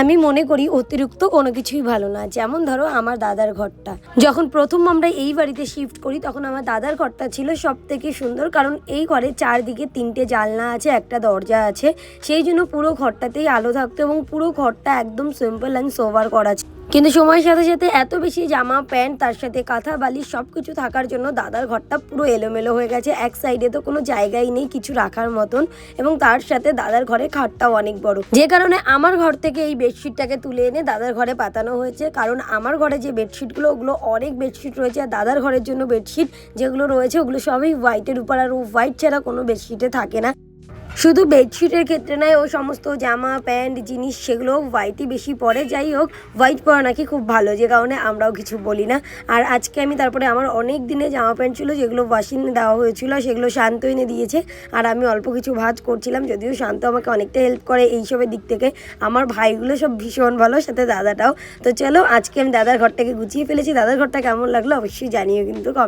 আমি মনে করি অতিরিক্ত কোনো কিছুই ভালো না। যেমন ধরো আমার দাদার ঘরটা। যখন প্রথম আমরা এই বাড়িতে শিফট করি, তখন আমার দাদার ঘরটা ছিল সব থেকে সুন্দর। কারণ এই ঘরে চারদিকে তিনটে জানলা আছে, একটা দরজা আছে। সেই জন্য পুরো ঘরটাতেই আলো থাকতো এবং পুরো ঘরটা একদম সিম্পল অ্যান্ড সোভার করা কিন্তু সময়ের সাথে সাথে এত বেশি জামা, প্যান্ট, তার সাথে কাঁথা, বালিশ সব কিছু থাকার জন্য দাদার ঘরটা পুরো এলোমেলো হয়ে গেছে। এক সাইডে তো কোনো জায়গাই নেই কিছু রাখার মতন এবং তার সাথে দাদার ঘরে খাটটাও অনেক বড়। যে কারণে আমার ঘর থেকে এই বেডশিটটাকে তুলে এনে দাদার ঘরে পাতানো হয়েছে। কারণ আমার ঘরে যে বেডশিটগুলো ওগুলো অনেক বেডশিট রয়েছে আর দাদার ঘরের জন্য বেডশিট যেগুলো রয়েছে, ওগুলো সবই হোয়াইটের উপর আর হোয়াইট ছাড়া কোনো বেডশিটে থাকে না। শুধু বেডশিটের ক্ষেত্রে নয়, ও সমস্ত জামা, প্যান্ট, জিনিস সেগুলো হোয়াইটই বেশি পরে। যাই হোক হোয়াইট পরা নাকি খুব ভালো, যে কারণে আমরাও কিছু বলি না। আর আজকে আমি তারপরে আমার অনেক দিনে জামা প্যান্ট ছিল, যেগুলো ওয়াশিং দেওয়া হয়েছিল, সেগুলো শান্ত এনে দিয়েছে। আর আমি অল্প কিছু ভাজ করছিলাম, যদিও শান্ত আমাকে অনেকটা হেল্প করে এইসবের দিক থেকে। আমার ভাইগুলো সব ভীষণ ভালো, সাথে দাদাটাও। তো চলো, আজকে আমি দাদার ঘরটাকে গুছিয়ে ফেলেছি। দাদার ঘরটা কেমন লাগল অবশ্যই জানিও কিন্তু কমেন্ট